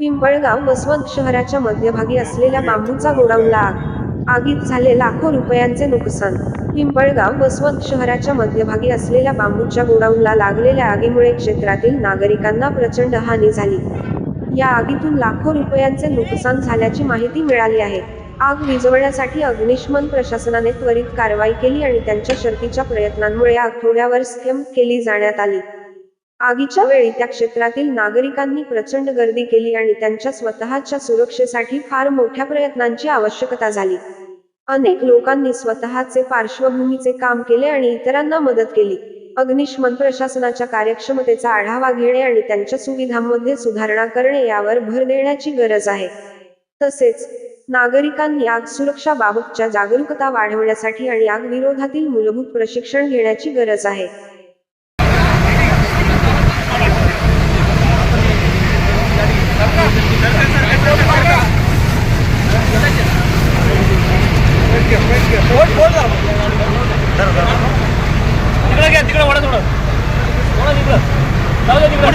पिंपळगाव वसवंत शहराच्या मध्यभागी असलेल्या बांबूचा गोडाऊनला आग आगीत झाले लाखो रुपयांचे नुकसान. पिंपळगाव वसवंत शहराच्या मध्यभागी असलेल्या बांबूच्या गोडाऊनला लागलेल्या आगीमुळे क्षेत्रातील नागरिकांना प्रचंड हानी झाली. या आगीतून लाखो रुपयांचे नुकसान झाल्याची माहिती मिळाली आहे. आग विझवण्यासाठी अग्निशमन प्रशासनाने त्वरित कारवाई केली आणि त्यांच्या शर्तीच्या प्रयत्नांमुळे आग थोड्यावर स्थम केली जाण्यात आली. आगीच्या वेळी त्या क्षेत्रातील नागरिकांनी प्रचंड गर्दी केली आणि त्यांच्या स्वतःच्या सुरक्षेसाठी फार मोठ्या प्रयत्नांची आवश्यकता झाली. अनेक लोकांनी स्वतःचे पार्श्वभूमीचे काम केले आणि इतरांना मदत केली. अग्निशमन प्रशासनाच्या कार्यक्षमतेचा आढावा घेणे आणि त्यांच्या सुविधांमध्ये सुधारणा करणे यावर भर देण्याची गरज आहे. तसेच नागरिकांनी आग सुरक्षाबाबतच्या जागरूकता वाढवण्यासाठी आणि आग विरोधातील मूलभूत प्रशिक्षण घेण्याची गरज आहे. तिकडे घ्या तिकडे वडा थोडं वडा तिकडं जाऊ दे तिकडं